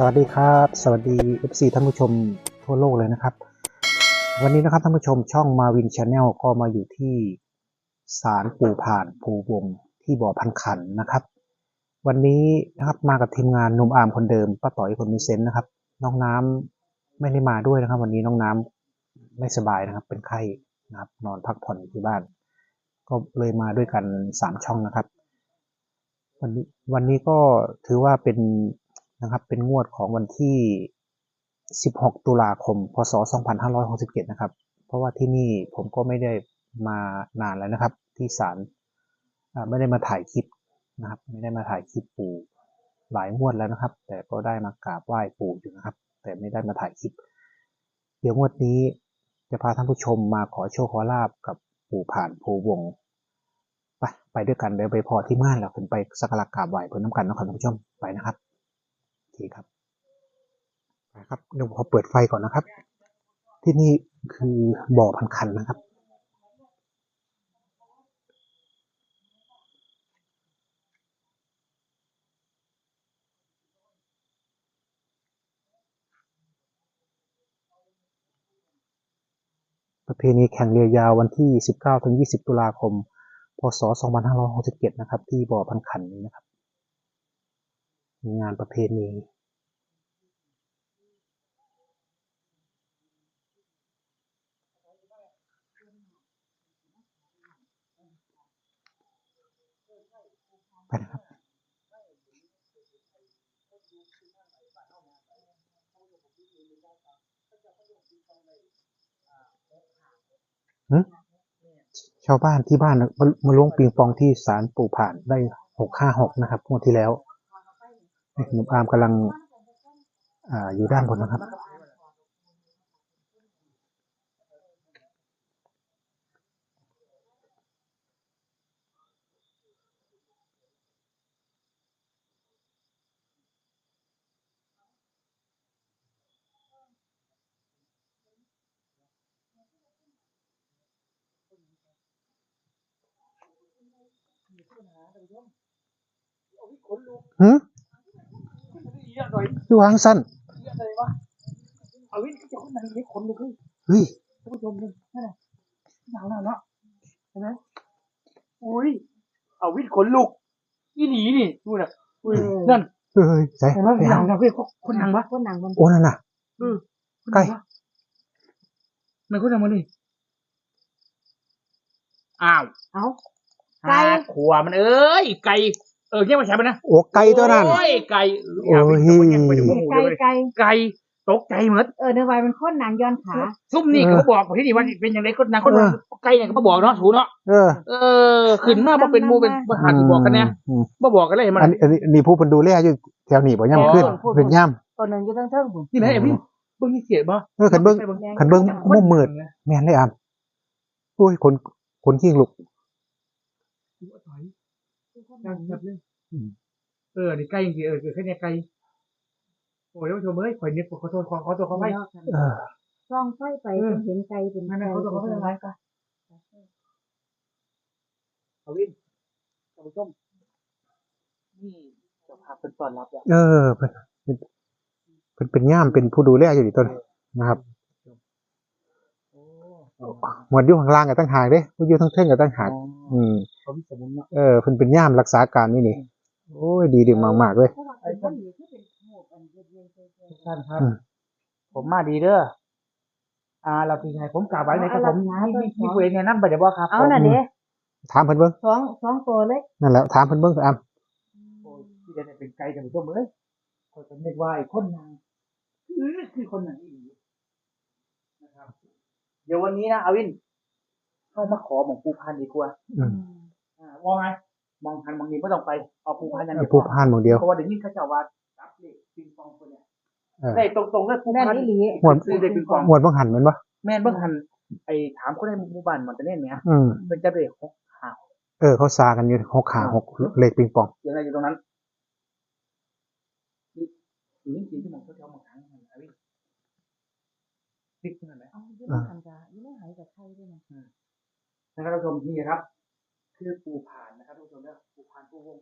สวัสดีครับ สวัสดี FC ท่านผู้ชมทั่วโลกเลยนะครับ วันนี้นะครับท่านผู้ชมช่องมาวินชาแนลก็มาอยู่ที่ศาลปู่ผ่านภูวงที่บ่อพันขันนะครับ วันนี้นะครับมากับทีมงานหนุ่มอาร์มคนเดิมป้าต่อยคนมีเซนนะครับ น้องน้ำไม่ได้มาด้วยนะครับ วันนี้น้องน้ำไม่สบายนะครับ เป็นไข้นะครับ นอนพักผ่อนอยู่ที่บ้าน ก็เลยมาด้วยกันสามช่องนะครับ วันนี้วันนี้ก็ถือว่าเป็น นะครับ เป็นงวดของวันที่ 16 ตุลาคม พศ 2567 นะครับ เพราะว่าที่นี่ผมก็ไม่ได้มานานแล้วนะครับ ที่ศาลไม่ได้มาถ่ายคลิปนะครับ ไม่ได้มาถ่ายคลิปปู่หลายงวดแล้วนะครับ แต่ก็ได้มากราบไหว้ปู่อยู่นะครับ แต่ไม่ได้มาถ่ายคลิป เดี๋ยวงวดนี้จะพาท่านผู้ชมมาขอโชคขอลาบกับปู่ผ่านภูวงไปไปด้วยกันเดี๋ยวไปพอที่ม่านแล้วขึ้นไปสักการะกราบไหว้เพื่อนน้ำกันนะครับท่านผู้ชมไปนะครับ เคครับไปครับเดี๋ยวขอเปิดไฟก่อนนะครับ ที่นี่คือบ่อพันคันนะครับ ประเพณีแข่งเรือยาววันที่ 19-20 ตุลาคม พศ 2567 นะครับ ที่บ่อพันขันนี้นะครับ งานประเพณีไปนะครับชาวบ้านที่บ้านมาล้วงปิงปองที่ศาลปู่ผ่านได้หกห้าหกนะครับงวดที่แล้ว หนุ่มอาร์มกำลังออยู่ด้านบนนะครับ หื คือวางสั้นเอาวินจะคนไหนเล็กคนลุกเลยเฮ้ยท่านผู้ชมนี่นั่นน่ะหนาวหนาวเนาะเห็นไหมอุ้ยเอาวินขนลุกอีหนีนี่ดูน่ะอุ้ยนั่นเฮ้ยใส่เห็นไหมหนังนะเพื่อนคนหนังวะคนหนังมันโอ้นั่นน่ะเออคนใกล้หนังวะมันคนหนังมาดิอ้าว เอาไก่ขวมันเอ้ยไก่ เออเงี้ยมาใช่ไหมนะโอ้ไก่ตัวนั้น โอ้ยไก่โอ้ยไปดูหมูไกลเลยไกลไก่ตกใจเหมือนเออเนื้อไวมันคนหนังย้อนขาซุ่มนี่เขาบอกว่าที่นี่ว่าเป็นอย่างไรคนนั้นคนนั้นไก่เนี่ยเขาบอกเนาะถูเนาะเออ เออขึ้นมาบ่เป็นหมูเป็นบ่หันบอกกันเนี่ยอืม บ่บอกกันเลยมันอันนี้อันนี้อันนี้ผู้เป็นดูแลอยู่แถวนี้บ่ย่ำขึ้นอ๋อเป็นย่ตัวหนึ่งอยู่ทั้งเทิงผมนี่แม่ไอ้พี่เบิ่งนี่เสียบ่ำเออขันเบิ้งขันเบิ้งมุมมืดแม่นเลยอะโอ้ยคนคนขี้ลุก เออนี่ไก่จริงๆเออคือแค่เนี้ยไก่โอ้ยท่านผู้ชมเอ้ยข่อยเนี่ยขอโทษขอขอตัวเขาไว้เออซ่องไฟไปจนเห็นไกลเป็นนั่นไกลนะเขาตัวเขาไม่เป็นไรก็เอาวินท่านผู้ชมนี่เจ้าภาพเป็นตอนรับแล้วเออเป็นเป็นเป็นย่ามเป็นผู้ดูแลอยู่ที่ต้นนะครับโอ้หมวดอยู่ข้างล่างกับตั้งหากเด้ผู้อยู่ทั้งเทิงกับตั้งหากอืม เขาพิสมุนเนาะเออเพิ่นเป็นย่ามรักษาการนี่นี่โอ้ยดีดีมากๆเลยทุกท่านครับอืมผมมาดีเด้ออ่าเราเป็นไงผมกล่าวไว้ไหนครับผมมีมีมีคุยแนะนำไปเดี๋ยวบ่ครับเอาน่ะเด้ถามเพิ่นเบิ่งสองสองตัวเล็กนั่นแหละถามเพิ่นเบิ่งอะโอ้ยที่จะได้เป็นไกลกันผู้ชมเอ้ยเขาจะนึกว่าไอ้คนนางคือคือคนนางอีกนะครับ เดี๋ยววันนี้นะอาวินเข้ามาขอหมองปูพันดีกว่า อืมอ่ามองไงมองพันมองนี้ไม่ต้องไปเอาปูพันอย่างเดียวผู้พานหมู่เดียวเพราะว่าเดี๋ยวนี้เขาจะว่าจับเลขปิงปองคนเนี่ยเออได้ตรงๆเลยปูแม่นพันอีหลีหมวดซื้อได้ปิงปองหมวดบังหันแม่นบ่แม่นเบิ่งหันไอ้ถามคนในหมู่บ้านมันจะเน่นไหมอืมเป็นจะได้หกหาเออเขาซากันอยู่หกขาหกเลขปิงปองยังไงอยู่ตรงนั้นนี่อยู่นี่จริงที่มองเขาจะเอามาขายมันอะไรติ๊กนั่นแหละเอาอยู่ในหันกะอยู่ในหายกับไข่ด้วยนะนะครับท่านผู้ชมนี่ครับ คือปูผ่านนะครับท่านผู้ชมเนี่ยปูผ่านปูวง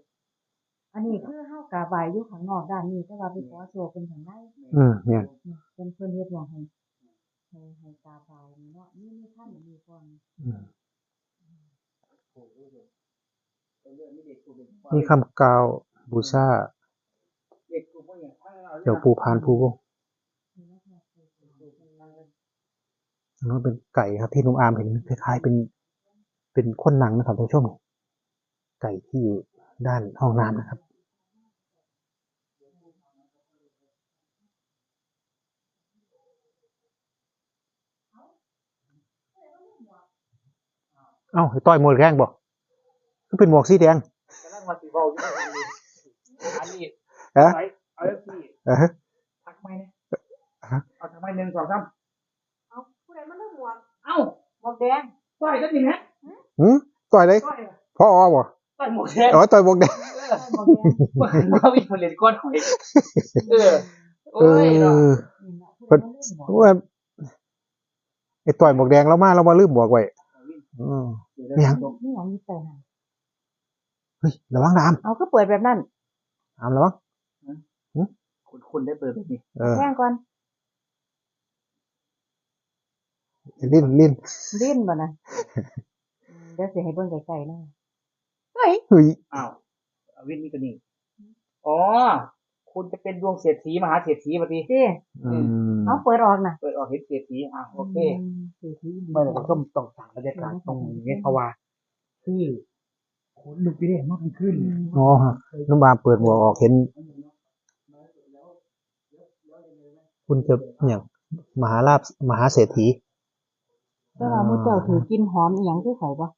อันนี้คือเฮากาบายอยู่ข้างนอกด้านนี้แต่ว่าไปขอโชคเป็นข้างในอืมเนี่ยเนี่ยเพิ่นเพิ่นเฮ็ดหมองให้ให้ให้กาบายนี่เนาะนี่มีท่านมีก่อนอืมเรื่องนี้เด็กกูเป็นนี่คำกล่าวบูชาเด็กกูพวกอย่างถ้าเราเจ้าปูพานภูวงนี่นะคะคือคือคืออันนั้นเป็นไก่ครับที่ลุงอามเห็นคล้ายๆเป็น เป็นคนหนังนะครับท่านผู้ชม ไก่ที่อยู่ด้านห้องน้ำนะครับเอ้าไอ้ต้อยหมวกแดงบอกก็เป็นหมวกสีแดงจะนั่งมาสีเบาอยู่อันนี้ฮะไปเอาเอฟซีเออทักไหมเนี่ยฮะเอาทักไหมหนึ่งสองสามเอาผู้ใดมาเลือกหมวกเอ้าหมวกแดงต่อยก็จริงฮะ หืมต่อยเลยต่อยพ่ออบ่ต่อยหมวกแดงอ๋อต่อยหมวกแดงหมวกแดงว่าเราอีกคนเล่นก้อนหอยเออเอโอ้ยเนาะอนี่นะผู้ใดมาเลือกหมวกว่าไอ้ต่อยหมวกแดงแล้วมาเรามาลืมหมวกไว้อืมเดี๋ยวยังเดี๋ยวนี่หยังมีแต่หันเฮ้ยระวังน้เอาก็เปิดแบบนั้นำน้ำระวังคุณคุณได้เปิดแบบนี้เออแย่งก่อนลิ้นลิ้นลิ้นบ่นะอืม เดี๋ยวสิให้เบิ่งไกลๆนะเฮ้ยเฮ้ยอ้าวเอาวินนี่ก็นี่อ๋อ คุณจะเป็นดวงเศรษฐีมหาเศรษฐีปฏิสิอืมเอาเปิดออกน่ะเปิดออกเห็นเศรษฐีอะโอเคมเศรษฐีเมื่อเราต้องต้องสั่งบรรยากาศตรงนี้เพราะว่าคือคนลุกไปได้มากขึ้นอ๋อฮะน้องบามเปิดหมวกออกเห็น คุณจะอย่างมหาลาบมหาเศรษฐีแต่ว่าหมื้อเจ้าถือกินหอมอีหยังคือข่อยบ่อืม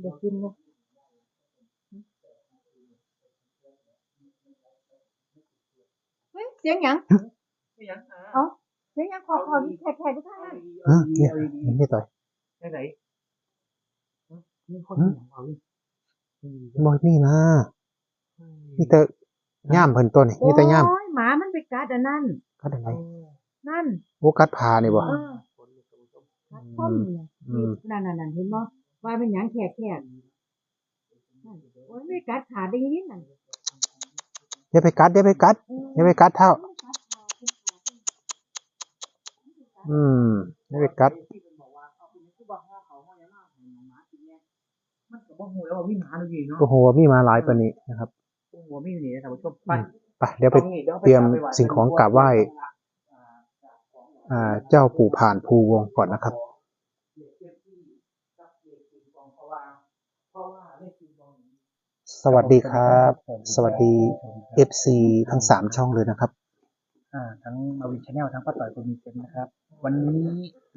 เดี๋ยวกินบ่เฮ้ยเสียงหยังเอ้าเสียงหยังขอขอแขกๆทุกท่านนั่นเออเนี่ยเห็นไหมต่อยไหนนี่คนเอาวิบอกนี่นะนี่แต่ย่ามเพิ่นตัวนี่นี่แต่ย่ามโอ้ยหมามันไปกัดอันนั้นก็ได้ไงนั่นโอ้กัดพานี่บ่เออกัดต้มเนี่ยอืมนั่นนั่นนั่นเห็นบ่ ว่าเป็นหยังแขกแขกนั่นโอ้ยไม่กัดขาดได้ยินนั่นอย่าไปกัดอย่าไปกัดอย่าไปกัดเท่า อืมอย่าไปกัดที่เป็นบอกว่าเอาเป็นผู้บอกว่าเขาห้อยมากหมากินเนี่ยมันก็บ่ฮู้แล้วว่าวิ่งหาดูดีเนาะโอ้โหมีมาหลายปานนี้นะครับหัวมีอยู่นี่นะท่านผู้ชมไป ไปเดี๋ยวไปเตรียมสิ่งของกราบไหว้อ่าเจ้าปู่ผ่านภูวงก่อนนะครับ สวัสดีครับ สวัสดี FC ทั้งสามช่องเลยนะครับ อ่าทั้งมาวินชาแนลทั้งป้าต่อยคนมีเซนนะครับ วันนี้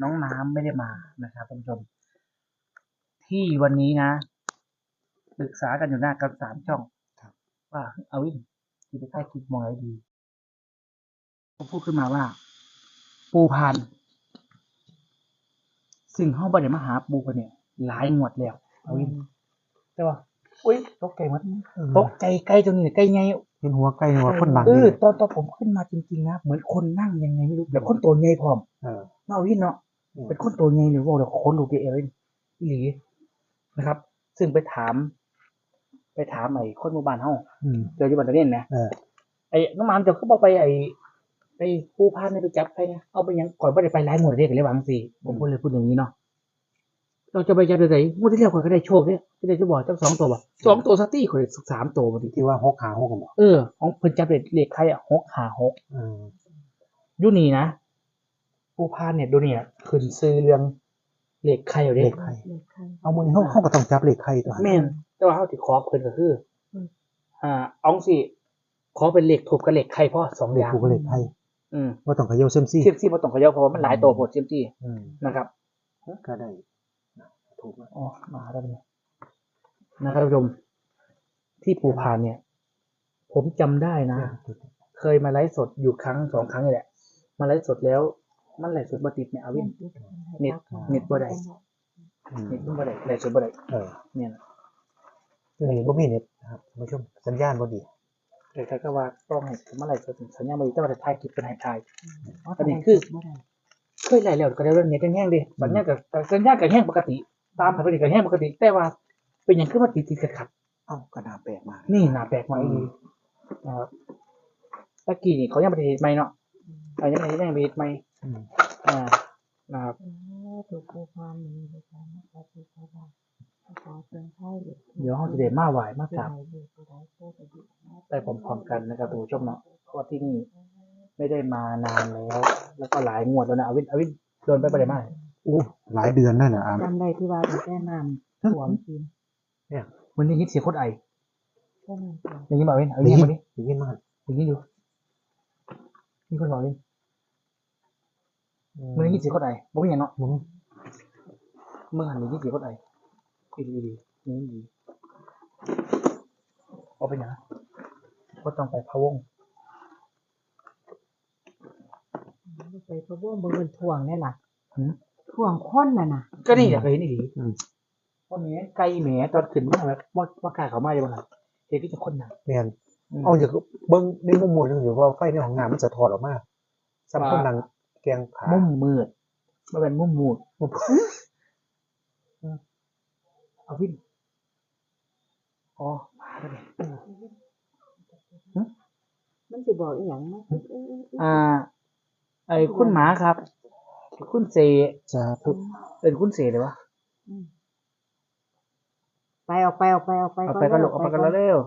น้องน้ำไม่ได้มานะครับท่านผู้ชม ที่วันนี้นะปรึกษากันอยู่หน้ากันสามช่องครับว่าเอาวินที่ไปใกล้คลิปมองอะไรดีผมพูดขึ้นมาว่า ปูพาน ซึ่งห้องบันเดมาหาปูกันเนี่ยหลายงวดแล้วเอาวินแต่ว่าอุ้ยตกใจหมดตกใจใกล้จนนี่ใกล้ไงเห็นหัวใกล้หัวคนหลังเออนี่ตอนตอนผมขึ้นมาจริงๆนะเหมือนคนนั่งยังไงไม่รู้แบบคนตัวใหญ่พร้อมเออมาวินเนาะอืมเป็นคนตัวใหญ่หรือว่าเดี๋ยวคนลูกเอเองอีหลีนะครับ ซึ่งไปถาม ไปถามไอ้คนหมู่บ้านเฮาอืมเจออยู่บ้านตะเน่นนะเออไอ้น้องหมามจะเขาบอกไปไอ้ ไปปูพานเนี่ยไปจับใครนะเอาไปหยังก่อนไม่ได้ไปร้ายหมดเลยกันเลยวังสิผมก็เลยพูดอย่างนี้เนาะเราจะไปจับไหนงวดที่แล้วข่อยก็ได้โชคเนี่ยไม่ได้จะบอกจับสองตัวบ่สองตัวสตี้ข่อยได้สามตัวพอดีที่ว่าหกหาหกกันบอกเออของเพิ่นจับเลขเลขใครอะหกหาหกเอออยูนี่นะผู้พานเนี่ยดูเนี่ยขึ้นซื้อเรื่องเหล็กไข่เอาเลเด็ขใครเลขใครเอามือนี้เขาเขาก็ต้องจับเลขใครตัวแม่นแต่ว่าเขาติขอเพิ่นก็คืออมอ่าเอองสิขอเป็นเหล็กถูกกับเหล็กไข่พ่อสองเลอขย่างถูกกับเลขใครอืม ว่าต้องเขย่าเซยมซี่เทียมซี่มาตรงกับเยาเพราะว่ามันหลายตัวโหดเทียมซี่อืมนะครับก็ได้นะถูกแล้วอ๋อมาแล้วเนี่ยนะครับท่านผู้ชมที่ภูพานเนี่ย ผมจำได้นะ เคยมาไลฟ์สดอยู่ครั้งสองครั้งนี่แหละ มาไลฟ์สดแล้ว มันไลฟ์สดบัติดเนี่ยเอาวินเน็ตเน็ตบ่ได้อืมเน็ตมันบ่ได้ไลฟ์สดบ่ได้เออเนี่ยนะตัวนี้บ่มีเน็ตนะครับท่านผู้ชมสัญญาณบ่ดี เด็กก็ว่าต้องให้ผมอะไรจะถึงสัญญาณบริษัทแต่ถ่ายคลิปเป็นถ่ายถ่ายอ๋อประเด็นคือบ่ได้เคยไล่แล้วก็ได้เรื่องเน็ตแห้งๆดิสัญญาณกับสัญญาณกับแห้งปกติ ตามปกติกับแห้งปกติ แต่ว่าเป็นอย่างขึ้นมาติดติดขัดขัดเอ้ากระดาษแปลกมากนี่หนาแปลกมาอีกนะครับตะกี้นี่เขายังประเทศใหม่เนาะเขายังประเทศยังประเทศใหม่อืมอ่านะครับ เตือนให้เดี๋ยวเขาจะได้มาไหวมากคครัรับบไปพร้อมๆกันนะครับท่านผู้ชมเนาะเพราะว่าที่นี่ไม่ได้มานานแล้ว แล้วก็หลายงวดแล้วนะอวินอวินโดนไปประเดี๋ยวมาอู้หลายเดือนนั่นนะอามจำได้ที่ว่าเป็นแก้น้ำถ่วงกินวันนี้ยินเสียงโคตรไอแก้น้ำถ่วงอย่างนี้มาอวินเอาได้เรียยิกนมาดิได้ยินมากอย่างนี้อยู่มีคนบอกอวินวันนี้ยินเสียงโคตรไอบอกอย่างเนาะมึงเมื่อหันนี้ยินเสียงโคตรไอ ดีดีดีนี่ดีเอาไปนะก็ต้องไปพะวงไปพะวงบนเป็นถ่วงนี่ล่ะหืมถ่วงค้นน่ะนะก็นี่อยากเห็นอีกอืมว่าแหม่ไก่แหม่ตอนขึ้นมาแบบว่าว่ากายเขามาอยู่บ้างเด็กที่จะคนหนักแม่นเอาอย่าเบิ่งในมุมมองนึงอยู่ว่าไฟในห้องน้ำมันจะถอดออกมาซ้ำคนนั่งแกงขามุมมืดมาเป็นมุมมืดมุม เอาวินอ๋อมาแล้วเนี่ยมันจะบอกอีหยังนะอ่า ไอ้คุณหมาครับ คุณเซจะทุกเป็นคุณเซเลยวะไปออกไปออกไปออกไปเอาไปกันลูกเอาไปกันแล้วเร็ว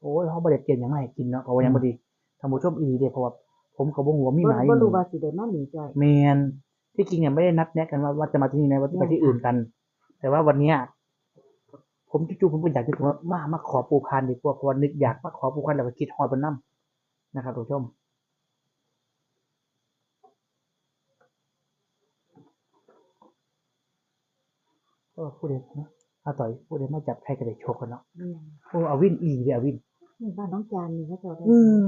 โอ้ยเขาบริเกียนยังไม่ให้กินเนาะเพราะว่ายังบดีทำผู้ชมอีดีเดียเพราะว่าผมกับวงหัวมีหมาอบ่ยู่รู้ว่าสิได้มาหนีจ่อยแมนที่จริงเนี่ยไม่ได้นัดแนะกันว่าว่าจะมาที่นี่นะว่าจะไปที่อื่นกัน แต่ว่าวันเนี้ย ผมจู่ๆผมก็อยากจะว่ามามาขอปูพานดีกว่าเพราะว่านึกอยากมาขอปูพานแล้วก็คิดฮอดบนน้ำนะครับทุกผู้ชมก็พูดเด็นะอาต่อยพูดเด็มาจับใครก็ได้โชคกันเนาะเนี่ยโอ้อาวินอีเดียอาวินนี่บ้านน้องจานนี่เขาเจ้าได้อืม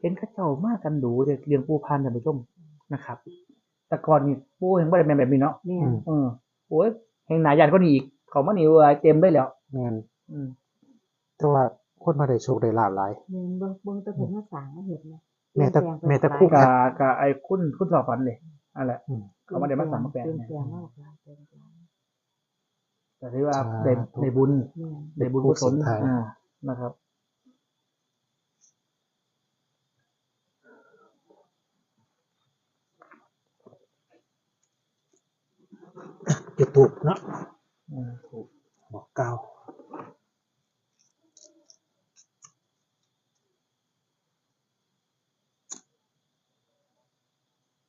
เห็นเข้าเจ้ามากกันดูเด็กเลี้ยงปูพันธุ์ท่านผู้ชมนะครับ แต่ก่อนนี่ปูยังไม่ได้เป็นแบบนี้เนาะเนี่ยเออโอ้ยแห่งหนายันก็นี่อีก เขามานี่ว่าเต็มได้แล้วแม่นอืมแต่ว่าคนมาได้โชคได้ลาบหลายเนี่ยเบิ่งเบิ่งแตะเพิ่นมาสร้างมาเฮ็ดนะแม่แต่แม่แต่คู่กะกะไอ้คุณคุณสอบฝันเลยนั่นแหละอืม เขามาได้มาสามมาแปดเปลี่ยนเนี่ยแปลงมากหลายเปลี่ยนแปลงแต่ที่ว่าสาธุ ได้ได้บุญเนี่ยได้บุญกุศลสุดท้ายอ่านะครับ จุดถูกเนาะอืม ถูกบอกเก้า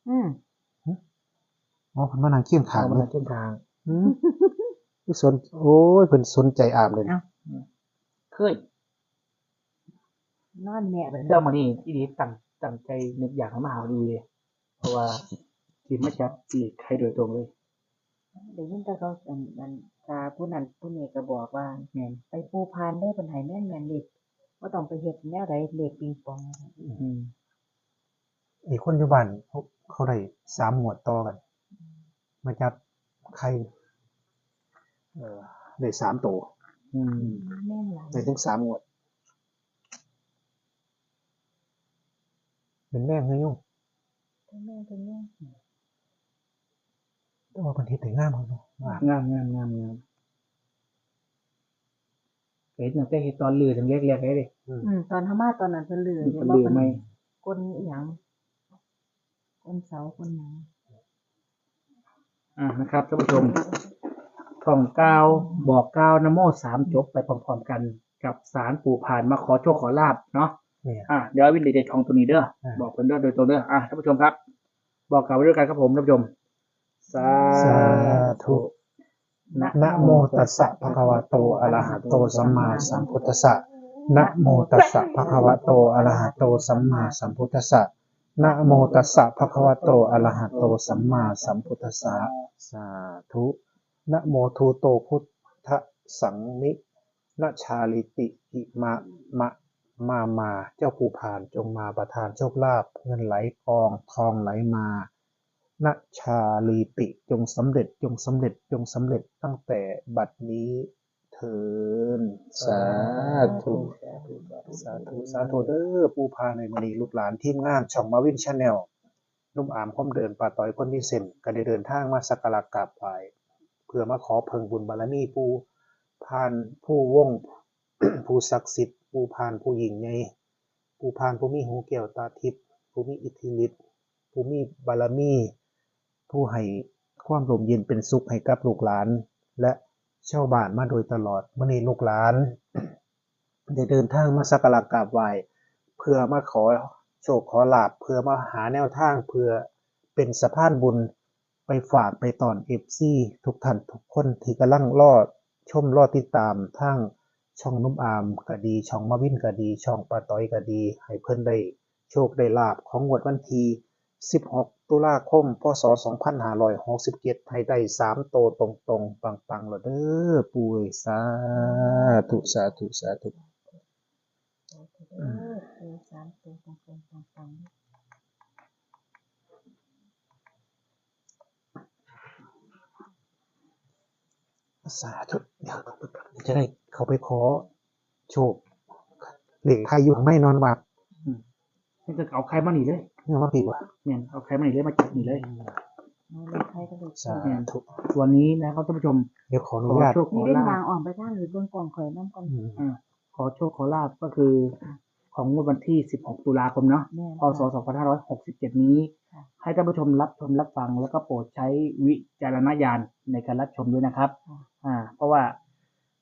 อืมอ๋อเพิ่นมานั่งเคียงทาขางงมาเลยเส้นทาง อืมพี่สนโอ้ยเพิ่นสนใจอามเลยนะเคยนอนแม่ไปเรื่องมานี่ที่ดีตั้งตั้งใจนึกอยากให้มาหาดีเลย เพราะว่าทีมมาจับอีกใครโดยตรงเลยได้ยินแต่เขาอันอัน ตาผู้นั้นผู้นี้ก็บอกว่า แม่นไปปูพานเด้อเพิ่นให้แม่นแม่นเล็กบ่ต้องไปเฮ็ดแนวใดเล็กปิงปองอืมไอ้คนอยู่บ้านเขาเขาได้สามหมวดต่อกัน มาจับใคร เออได้สามตัวอืมแม่นหลายได้ถึงสามหมวด เป็นแม่งเงยยุ่งแม่เป็นแม่แต่ว่าเพิ่นเฮ็ดได้งามเขาเนาะว่า งามงามงามงามเห็นตั้งแต่เห็นตอนลือถึงเรียกๆเลยดิอืมอืมตอนเฮามาตอนนั้นเพิ่นลือมันเห็เป็นนบ่ลือเพิ่นไหมกลอีหยังกลเสาคนหยังอ่านะครับท่านผู้ชมท่องก้าวบอกก้าวนโมสามจบไปพร้อมๆกันกับสารปู่ผ่านมาขอโชคขอลาบเนาะเนี่ยอะเดี๋ยววินเดชทองตัวนี้เด้ออ่าบอกเพิ่นเด้อโดยตรงเด้ออะท่านผู้ชมครับ บอกกล่าวไว้ด้วยกันครับผมท่านผู้ชม สาธุนะโมตัสสะภะคะวะโตอะระหะโตสัมมาสัมพุทธัสสะนะโมตัสสะภะคะวะโตอะระหะโตสัมมาสัมพุทธัสสะนะโมตัสสะภะคะวะโตอะระหะโตสัมมาสัมพุทธัสสะสาธุนะโมทูโตพุทธสังมินะชาลิติหิมะมะมามา เจ้าผู้ผ่านจงมาประทานโชคลาภเงินไหลกองทองไหลมา นะชาลีติจงสำเร็จจงสำเร็จจงสำเร็จตั้งแต่บัดนี้เถินสาธุสาธุสาธุเด้อปูพาในมณีลูกหลานทีมงานช่องมาวินชาแนลนุ่มอามค้อมเดินป่าต่อยคนมีเส้นก็ได้เดินทางมาสักการะกราบไหว้เพื่อมาขอเพิงบุญบารมีปูผ่านผู้วงผู้ศักดิ์สิทธิ์ผู้พานผู้หญิงในผู้พานผู้มีหูแก้วตาทิพย์ผู้มีอิทธิฤทธิ์ผู้มีบารมี ผู้ให้ความร่มเย็นเป็นสุขให้กับลูกหลาน และชาวบ้านมาโดยตลอดมื่อนี้ลูกหลาน ได้เดินทางมาสักการะกราบไหว้เพื่อมาขอโชคขอลาบเพื่อมาหาแนวทางเพื่อเป็นสะพานบุญไปฝากไปตอนเอฟซีทุกท่านทุกคนที่กำลังรอดชมรอดติดตามทางช่องนุ่มอามก็ดี ช่องมาวินก็ดี ช่องปาต้อยก็ดี ให้เพิ่นได้โชคได้ลาบของงวดวันที่16 ตุลาคมพศ2567ให้ได้3โตตรงๆ ปังๆแล้วเด้อปุ้ยสาธุสาธุสาธุสามตัวตรงตรงตรงตรงสาธุเดี๋ยวจะได้เขาไปขอโชคเหล็กใครอยู่ข้างในนอนวัด นี่จะเอาใครมาหนีเลยเนี่ยว่าผิดวะเนี่ยเอาใครมาหนีเลยมาจับหนีเลยเอาเลขใครก็เลขสาธุวันนี้นะครับท่านผู้ชมเดี๋ยวขออขนุอญาตโชคขนี่อเล่นลาทาบงอ่อนไปทางหรือเบื้องกองข่อยน้ำก่อนอืมขอโชคขอลาบก็คือของงวดวันที่ 16 ตุลาคมเนาะแม่พศ 2567 นี้ค่ะให้ท่านผู้ชมรับชมรับฟังแล้วก็โปรดใช้วิจารณญาณในการรับชมด้วยนะครับ อ่า เพราะว่า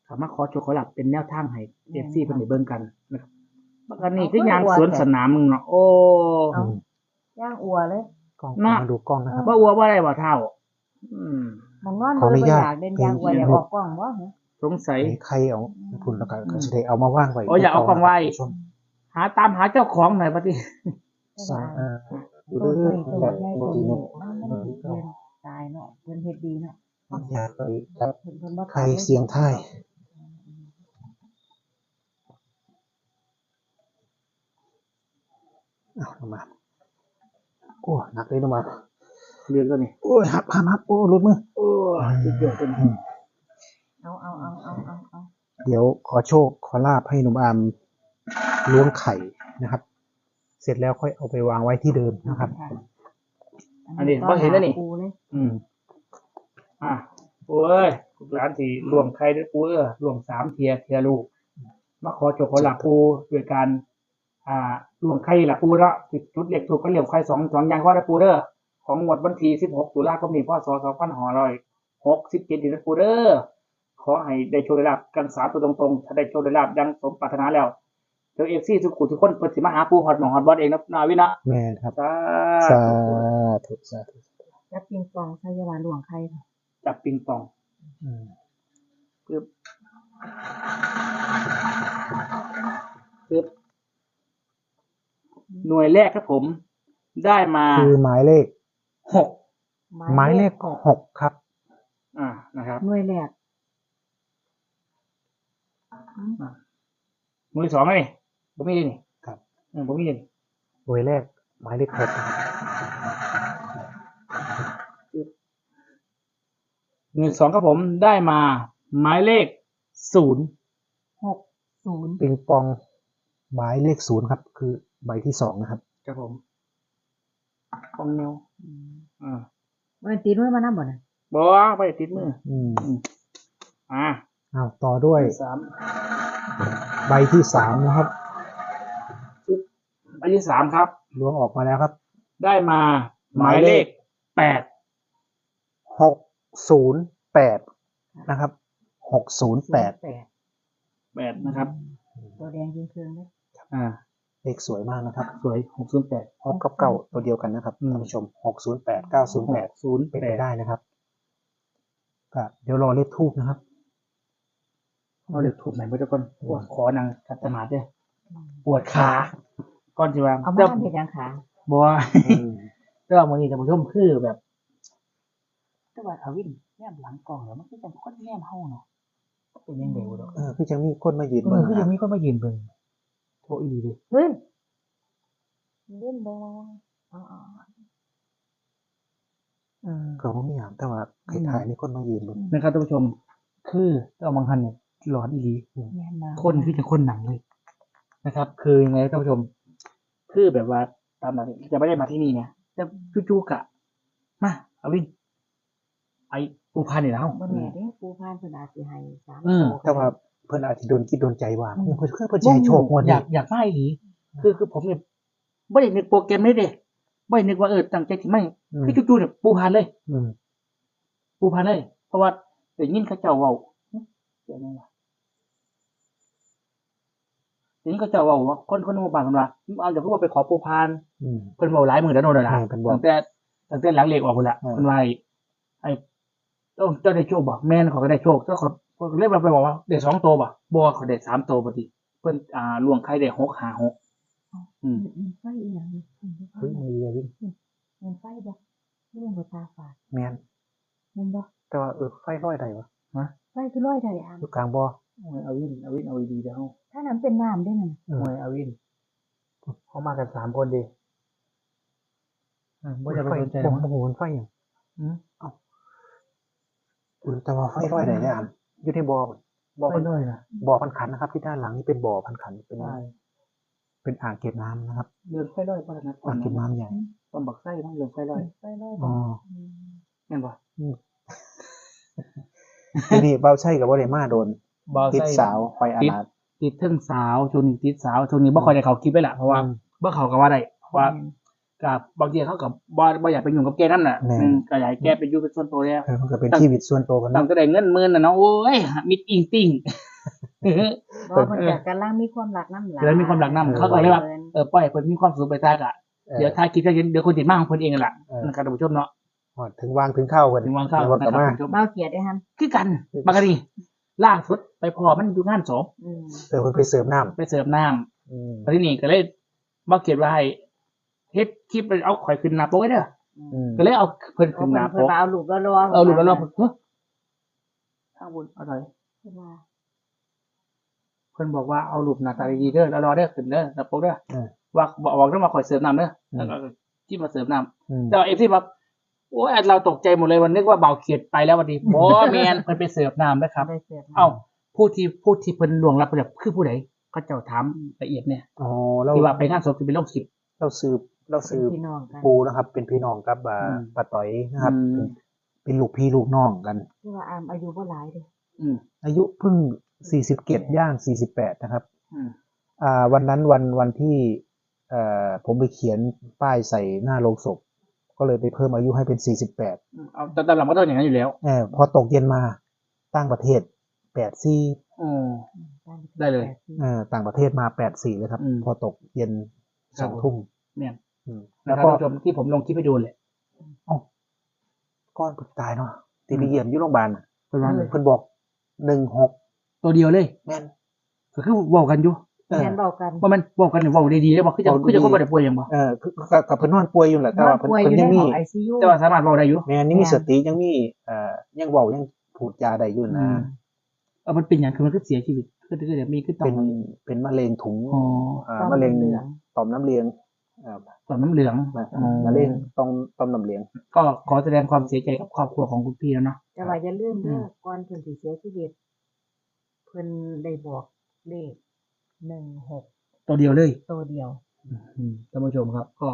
สามารถขอโชคขอลาบเป็นแนวทางให้เอฟซีเป็นในเบิ่งกันนะครับ บักอันนี้คือยางสวนสนามมึงเนาะโอ้อืมย่างอัวเลย กล้องน่ะมาดูกล้องนะครับว่าอัวว่าได้บ่เท่า อืมมองนอนขออนุเลยญาต อยากเด่นยางอัวอยากออกกล้องวะสงสัยให้ใครเอาคุณแล้วก็ก็จะได้เอามาว่างไว้อ๋ออย่าเอากล้องไว้ชมหาตามหาเจ้าของหน่อยปฏิสาธุตัวเด้อนี้ตัวและใหญ่บตัวทีนี้นี้มันมันเรียนตายเนาะเพิ่นเฮ็ดดีเนาะอยากไปครับเพิ่นเพิ่นบ่ใครเสียงไทาย เอาลงมาโอ้หนักเลยลงมาเรียนก็นี่โอ้ยหักหักหักโอ้รุดมือโอ้สุดยอดเป็นอืมเอาเอาเอาเอาเอาเอาเดี๋ยวขอโชคขอลาบให้หนุ่มอามล้วงไข่นะครับ เสร็จแล้วค่อยเอาไปวางไว้ที่เดิมนะครับค่ะอันนี้บ่เห็นแล้วนี่ปูเลยอืมอะปูเอ้ยลูกหลานสี่รวมใครด้วยปูเอ้ยรวมสามเทียเทียลูก มาขอจบขอหลักปูด้วยการ อ่ารวมใครหลักปูละจุดจุดเล็กถูกก็เหลี่ยมใครสองสองอย่างข้อได้ปูเด้อของงวดวันที่สิบหกตุลาคมนี้พศสองพันห้าร้อยหกสิบเจ็ดดีนะปูเด้อขอให้ได้โชคได้ลาบกันสามตัวตรงๆถ้าได้โชคได้ลาบดังสมปรารถนาแล้วเดี๋ยวเอฟซีทุกคนทุกคนเปิดสิมาหาปูฮอดหมองฮอดบอสเองนะนาวินะแม่นครับสาสาธุธุสาธุแล้วปิงปองใช้ยาบาลหลวงใครค่ะจับปิงปองอืมปึ๊บปึ๊บ หน่วยแรกครับผม ได้มาคือหมายเลขหกหมายเลขหกครับ อ่านะครับหน่วยแรกหน่วยสองเลยผมมีเลยนี่ครับเออผมมีเลยนี่หน่วยแรกหมายเลขหกนะครับหน่วยสองครับผมได้มาหมายเลขศูนย์หกศูนย์ปิงปองหมายเลขศูนย์ครับ คือ ใบที่สองนะครับ ครับผมปองเนียวอืมอ่ามันตีด้วยมาน้ำบ่น่ะบอกว่าไปติดมือ อืมอ่าอ้าวต่อด้วยสามใบที่สามนะครับใบที่สามครับล้วงออกมาแล้วครับ ได้มาหมายเลขแปดหกศูนย์แปดนะครับหกศูนย์แปดแปดแปดนะครับ ตัวแดงยิงเครื่องเลยอ่า เลขสวยมากนะครับ สวยหกศูนย์แปดหกกับเก้าตัวเดียวกันนะครับอืม ท่านผู้ชมหกศูนย์แปดเก้าศูนย์แปดศูนย์เป็นแปไปดได้นะครับก็เดี๋ยวรอเลขทูบนะครับ เราเด็กถูกไหนเมื่อตะกอนปวดคอนางคัตมาดเด้อปวดขาก่อนที่ว่าเอาเจ้ามาเห็ดยังขาบัวเจ้ามือนี้ท่านผู้ชมคือแบบแต่ว่าอาวินแนมหลังกล่องแล้วมันก็จะคนแนมเฮาเนาะเป็นยังไงวะเนาะเออพี่จังมีคนมายืนเออคือยังมีคนมายืนเบิ่ง โทอีหลีดิเฮ้ยเล่นบอลเอาเอาเอาเออก็ไม่อยากแต่ว่าใครถ่ายมีคนมายืนบนนะครับท่านผู้ชม คือเจ้าบางทันเนี่ยหลอนอีหลีแม่นมาคนที่จะคนหนังเลยนะครับ คือยังไงท่านผู้ชม คือแบบว่าตามนั้นจะไม่ได้มาที่นี่เนี่ยจะจู่ๆกะ มาเอาวินไอปูพันนี่แล้วบ่แน่เด้ปูพานเพิ่นอาจสิให้สามอืมตัวแต่ว่า เพิ่นอาจจะโดนคิดโดนใจว่าเพิ่นเพิ่นเพิ่นสิให้โชคงวดอนี้ยากอยากไม่หรือคือคือผมเนี่ยไม่ได้นึกโปรแกรมนี้เด้ไม่ได้นึกว่าเออตั้งใจที่ไม่อืมคือจู่ๆเนี่ยปูผ่านเลยอืมปูผ่านเลย เพราะว่าได้ยินเขาเจ้าเว้าหึเดี๋ยวนี้ว่ะได้ยินเขาเจ้าเว้าว่าคนคนหมู่บ้านกันว่าเอาจะพูดว่าไปขอปูพานอืมเพิ่นเว้าหลายมื้อแล้วโน่นน่ะล่ะใช่เพิ่นบอกตั้งแต่ตั้งแต่หลังเลขออกพุ่นล่ะอืมเพิ่นว่าไอ้ไอ้ เจ้าเจ้าได้โชคบ่แม่นเขาก็ได้โชคเจ้าเขาเพิ่นเรียกมาไปบอกว่าได้สองตัวบ่บ่เขาได้สามตัวบ่ติเพิ่นอ่าล่วงใครได้หกหาหกอืมมันไฟอีหยังนี่เฮ้ยมีอะวินมันไฟบ่เรื่องบ่ตาฝาดแม่นมันบ่แต่ว่าเออไฟร้อยใดวะไฟคือร้อยได้อะอยู่กลางบ่อโอ้ยเอาวินเอาวินเอาดีๆเด้อเฮาถ้านั้นเป็นน้ำได้นั่นเออโอ้ยเอาวินเขามากันสามคนดิอ่าบ่จะไปสนใจบ่มั้งบ่ฮู้มันไฟหยังอืม อืมแต่ว่าไฟร้อยใดได้อะอยู่ในบ่อบ่อไปพันด้วยนะบ่อพันขันนะครับ ที่ด้านหลังนี่เป็นบ่อพันขันเป็นใช่เป็นอ่างเก็บน้ำนะครับเรื่องไฟลอยป่ะนะตออ่านงเก็นั้บนน้ำใหญ่ตอนบักไส้ต้องเรื่องไฟลอยไฟร้อยอ๋บ่อแม่นบ่ทีนี้เบาใช่กับบ่ได้มาโดนบ่ติดไส้สาวไฟอาลาดติดเทิงสาวช่วงนี้ติดสาวช่วงนี้บ่ค่อยได้เขาคลิปไปละเพราะว่าอืมบ่เขาก็ว่าได้เพราะว่า กับบางทีเขากับบ่บ่อยากไปยุ่งกับแกนั่นน่ะแน่หนึงก็อยากให้แกไปอยู่เป็นส่วนตัวแล้ว เออมันก็เป็นชีวิตส่วนตัวกันตั้เนาะงแต่ได้เงินหมื่นน่ะเนาะโอ้ยมิดอิงติ่งบ่มันจะกำลังมีความรักน้ำหลายกำลังมีความรักนำเขาก็เลยว่าเออปล่อยให้เพิ่นมีความสุขไปซะกะออ เดี๋ยวถ้าคิดจะเห็นเดี๋ยวคนติดมากของเพิ่นเองนั่นแหละเออ นะครับท่านผู้ชมเนาะฮอดถึงวางถึงเข้ากันถึงวางข้าวแล้วนะก็ครับมาท่านผู้ชมเบาเกียดได้ฮันคือกันบางกะดีล่าสุดไปพอมันอยู่งานศพอืมเออเพิ่นไปเสิร์ฟน้ำไปเสิร์ฟน้ำอืม ตอนนี้นี่ก็เลยมาเก็บไว้ให้ เฮ็ดคลิปไปเอาข่อยขึ้นหน้าปกไว้เด้ออืมก็เลยเอาเพิ่นเอาขึ้นหน้าปเพิ่นกมาเอาลูกแล้วรอเอาลูกแล้วเราเฮ้ยข้างบนเอาหน่อยเพิ่นว่าเพิ่นบอกว่าเอารูปหน้าตาดีๆเด้อแล้วรอเด้อขึ้นเด้อหน้าปกเด้อเออว่าบอกบอกต้องมาข่อยเสิร์ฟน้ำเด้ออืมแล้วก็ที่มาเสิร์ฟน้ำ อืม แต่ว่าเอฟซีแบบโอ้ยเราตกใจหมดเลยวันนึกว่าเบาเขียดไปแล้ววันนี้บอแมนเพิ่นไปเสิร์ฟน้ำนะครับ ได้เสร็จเอ้าผู้ที่ผู้ที่เพิ่นลวงรับไปแบบคือผู้ใดเขาเจ้าถามละเอียดเนี่ยอ๋อเราที่ว่าไปงานศพที่เป็นโรคสิบเราสืบ เราเป็สืนบพี่น้องกัน ปูนะครับ เป็นพี่น้องกับอ่าอืมป้าต่อยนะครับ อืม เป็นลูกพี่ลูกน้องกัน ที่ว่าอามอายุบ่หลายเด้อืมอายุเพิ่งสี่สิบเจ็ดย่างสี่สิบแปดนะครับ อืมอ่า วันนั้นวันวันที่เอ่อผมไปเขียนป้ายใส่หน้าโรงศพ ก็เลยไปเพิ่มอายุให้เป็นสี่สิบแปดเอาแต่ตามหลังก็ต้องอย่างนั้นอยู่แล้วเออพอตกเย็นมาต่างประเทศแปดซี่ อืมได้เลย เออต่างประเทศมาแปดสี่เลยครับ อืมพอตกเย็นครัสบองทุ่มเนี่ยอืมนะ แล้วครับก็ท่านผู้ชมที่ผมลงคลิปให้ดูเลยก้อนเพิ่งตายเนาะตีไปเยี่ยมอยุ่โรงพยาบาลน่ะเป็นว่าเลยเพิ่นบอกหนึ่งหกตัวเดียวเลยแม่นก็คือบอกกันอยู่เออแม่นเว้ากันว่ามันบอกกันบอกดีๆแล้วบอกคือจะบอกดีๆคือจะคนบ่ได้ป่วยอย่างบ่เออคือกับกับเพิ่นนอนป่วยอยู่แหละแต่ว่าเพิ่นป่วยอเพิ่นยู่ยังในมีห้อง ICU แต่ว่าสามารถบอกได้อยู่แม่นยังมีแม่นสติยังมีเอ่อยังเว้ายังพูดจาได้อยู่อืนะมเออมันเป็นอย่างคือมันคือเสียชีวิตคือคือเดี๋ยวมีคือต่อเป็นมเป็นมะเร็งถุงอ๋ออ่าต่อมมะเร็งเหลืองต่อมน้ำเลี้ยงอ่า ต่อมน้ำเหลืองมะอ๋อมะเร็งต่อมต่อมน้ำเลี้ยงก็ขอแสดงความเสียใจกับครอบครัวของคุณพี่แล้วเนาะแต่ว่าอย่าลืมเด้อมอก่อนเพิ่นสิเสียชีวิตเพิ่นได้บอกเลข16ตัวเดียวเลย ตัวเดียวอืมท่านผู้ชมครับ ก็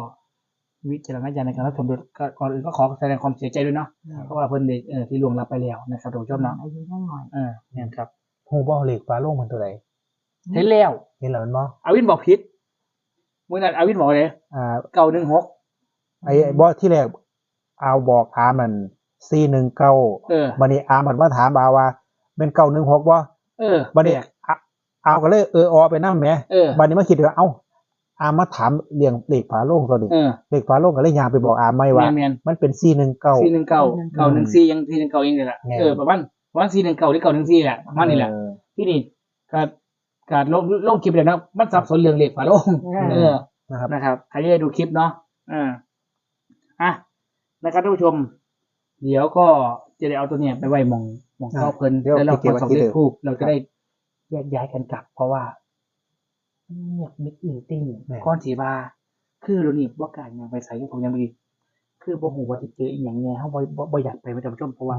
วิจารณญาณในการรับชมด้วยก็ก่อนอื่นก็ขอแสดงความเสียใจด้วยเนาะเพราะว่าเพิ่นได้เอ่อที่ล่วงลับไปแล้วนะครับท่านผู้ชมเนาะอายุยังน้อยเออเนี่ยครับฮู้บ่เหล็กฟ้าโล่งมันตัวใดเห็นแล้วเห็นแล้วมันบ่อาวินบอกผิด มื่อนั้นอาวินบอกเลยอ่าเก้าหนึ่งหกไอ้ไอ้บ่ที่แรกเอาบอกอามัน419เออบัดนี้อามันมาถามบ่าว่าเป็น916บ่เออบัดนี้อะเอาก็เลยเออออไปนำแหมเออบัดนี้มาคิดว่าเอ้าอามาถามเรื่องเลขฝาโล่งตัวนี้เออเลขฝาโล่งก็เลยยางไปบอกอาไม่แมว่านแมนมันเป็น419สี่หนึ่งเก้าเก้าหนึ่งสี่ยังสี่หนึ่งเก้าเองเลยแหละแม่นเออประมาณประมาณสี่หนึ่งเก้าหรือเก้าหนึ่งสี่แหละประมาณนี้แหละเออที่นี่การ การลงลงคลิปเลยนะมันสับสนเรื่องเหล็กฝาโลงเออเออนะครับนะครับใครที่ได้ดูคลิปเนาะอ่าอะนะครับท่านผู้ชม เดี๋ยวก็จะได้เอาตัวเนี้ยไปไว้หมองหมองเข้าเพลินเดี๋ยวแล้วเราไปเก็คบนไว้สองที่เลเดิขมทูบเราจะได้แยกย้ายกันกลับ เพราะว่าเงียบมิดอิงติ้งแม่ก้อนสีบาคือเรานี่ว่าการยังไปใส่ของยังดีคือบ่หูว่าจะเจออีกอย่างไงเขาบ่บ่บ่อยากไปท่านผู้ชมเพราะว่า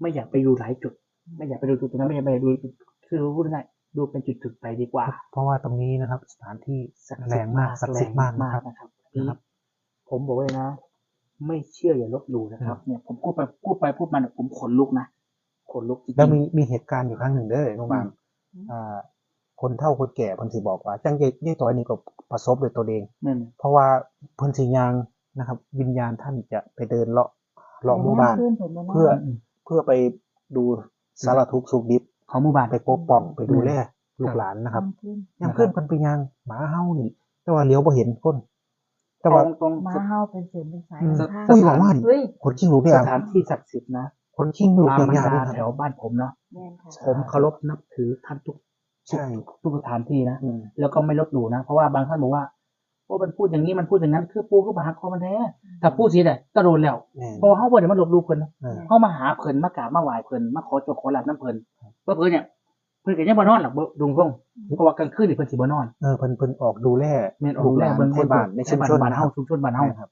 ไม่อยากไปดูหลายจุด ไม่อยากไปดูจุดตรงนั้นไม่อยากไปดูจุดคือพูดง่ายๆ ดูเป็นจุดๆไปดีกว่า เพราะว่าตรงนี้นะครับ สถานที่ศักดิ์แรงมากศักดิ์สิทธิ์มากนะครับนะครับนี่ผมบอกเลยนะ ไม่เชื่ออย่าลบหลู่นะครับ เนี่ยผมพูดไปพูดไปพูดมาเนี่ยผมขนลุกนะขนลุกจริงๆแล้วมีมีเหตุการณ์อยู่ครั้งหนึ่งเด้อน้องบางอืมอ่าคนเฒ่าคนแก่เพิ่นสิบอกว่าจังยายยายต่อยนี่ก็ประสบด้วยตัวเองนั่นเพราะว่าเพิ่นสิย่างนะครับ วิญญาณท่านจะไปเดินเลาะเลาะหมู่บ้านเพื่อเพื่อไปดูสารทุกข์สุขดิบ ของหมู่บ้านไปปกป้องไปดูแลลูกหลานนะครับยามขึ้นเพิ่นไปย่างหมาเฮานี่ แต่ว่าเลี้ยวบ่เห็นคนแต่ว่าตรงมาเฮาเป็นเสียงเป็นสายอืมเป็นทางอุ้ยบอกว่าดิเฮ้ยคนขี้ลูกเนี่ยสถานที่ศักดิ์สิทธิ์นะคนขี้ลูกตามเนี่ยบรรยาวดาด้วยแถวบ้านผมเนาะแม่นค่ะผมเคารพนับถือท่านทุกใช่ทุกสถานที่นะอืมแล้วก็ไม่ลบหลู่นะเพราะว่าบางท่านบอกว่าโอ้มันพูดอย่างนี้มันพูดอย่างนั้น คือปูก็บาหักคอมันแท้ถ้าพูดสิได้ก็โดนแล้วแม่นเพราะว่าเขาบ่ได้มาลบหลู่เพิ่นนะเออเขามาหาเพิ่นมากราบมาไหว้เพิ่นมาขอโจขอหลับน้ำเพิ่น เพื่อเพิ่นเนี่ยเพิ่นก็ยังบ่นอนหรอกบ่ดุงพงเพราะว่ากลางคืนนี่เพิ่นสิบ่นอนเออเพิ่นเพิ่นออกดูแลแม่นออกลูกดูหแลลานเบิ่งในบ้านในชุมชนบ้านเฮานะครับชุมชนบ้านเฮาใช่ครับ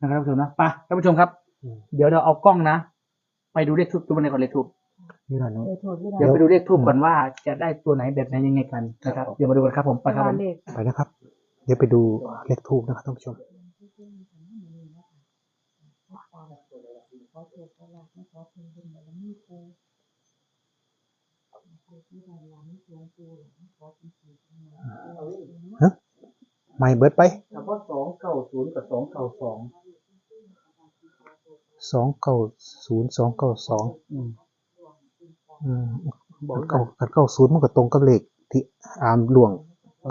นะครับท่านผู้ชมนะไปท่านผู้ชมครับอืมเดี๋ยวเราเอากล้องนะ ไปดูเลขทูบตัวในก่อนเลขทูบนี่ล่ะเนาะเออโทษด้วยนะเดี๋ยวไปดูเลขทูบก่อนว่าจะได้ตัวไหนแบบไหนยังไงกันนะครับเดี๋ยวมาดูกันครับผมไปครับผมเลขไปนะครับ เดี๋ยวไปดูเลขทูบนะครับท่านผู้ชมขอโทษขอลาขอเพิ่นเป็นบารมีปูที่ ด้านหลังหลวงปู่ขอเป็นสีเป็นเงินไม่เบิดไปเฉพาะสองเก้าศูนย์กับสองเก้าสองสองเก้าศูนย์สองเก้าสองอืมอืมบอกเก้ากันเก้าศูนย์มันก็ตรงกับเลขที่อามหลวง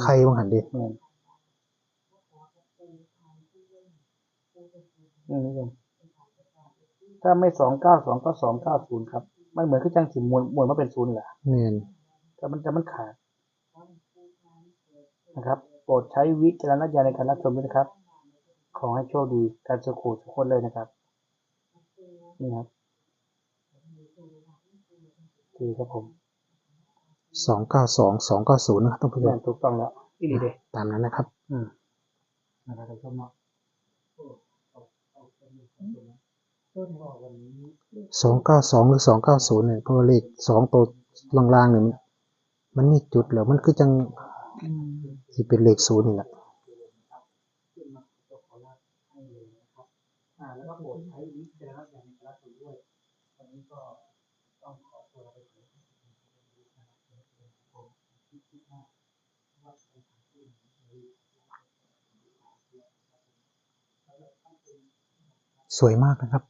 ใครบางหันเดิแม่นนี่นี่เองถ้าไม่สองเก้าสองก็สองเก้าศูนย์ครับ มันเหมือนคือจังสิมวนมวนมาเป็นศูนย์แหละแม่นแต่มันจะมันขาดนะครับ โปรดใช้วิจารณญาณในการรับชมด้วยนะครับ ขอให้โชคดีการสุขูทุกคนเลยนะครับ นี่ครับดีครับผมสองเก้าสองสองเก้าศูนย์นะครับท่านผู้ชแม่มนถูกต้องแล้วอีหลีเด้ตามนั้นนะครับ อืมนะครับท่านผู้ชมเนาะ สองเก้าสองหรือสองเก้าศูนย์เนี่ยเพราะว่าเลขสองตัวล่างๆเนี่ยมันมันมีจุดแล้วมันคือจังที่เป็นเลขศูนย์นี่แหละอ่าแล้วก็โปรดใช้วิจารณญาณในการรับชมด้วยวันนี้ก็ต้องขอตัวลาไปก่อน สวยมากนะครับ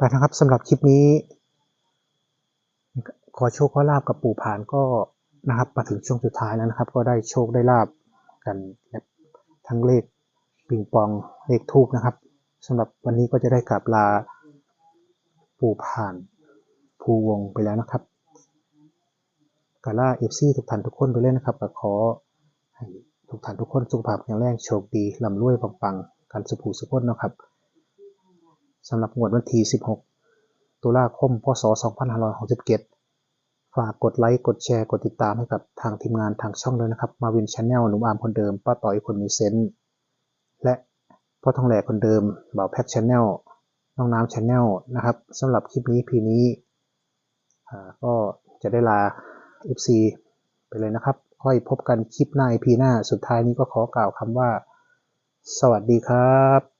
ไปนะครับสำหรับคลิปนี้ ขอโชคขอลาบกับปู่ผานก็นะครับมาถึงช่วงสุดท้ายแล้วนะครับ ก็ได้โชคได้ลาบกันทั้งเลขปิงปองเลขทูบนะครับสำหรับวันนี้ก็จะได้กลับลาปู่ผ่านภูวงไปแล้วนะครับกาล่าเอฟซีทุกท่านทุกคนไปเล่นนะครับก็ขอให้ทุกท่านทุกคนสุขภาพแข็งแรงโชคดีลำรวยปังๆกันสุภูสุขคนนะครับ สำหรับงวดวันที่ 16 ตุลาคม พศ 2567 ฝากกดไลค์ กดแชร์ กดติดตามให้กับทางทีมงานทางช่องด้วยนะครับ มาวินชาแนลหนุ่มอามคนเดิม ป้าต่อยคนมีเซนส์และพ่อทองแหลกคนเดิมบ่าวแพ็กชาแนลน้องน้ำชาแนลนะครับสำหรับคลิปนี้พีนี้ก็จะได้ลา FC ไปเลยนะครับ ค่อยพบกันคลิปหน้า EP หน้า สุดท้ายนี้ก็ขอกล่าวคำว่า สวัสดีครับ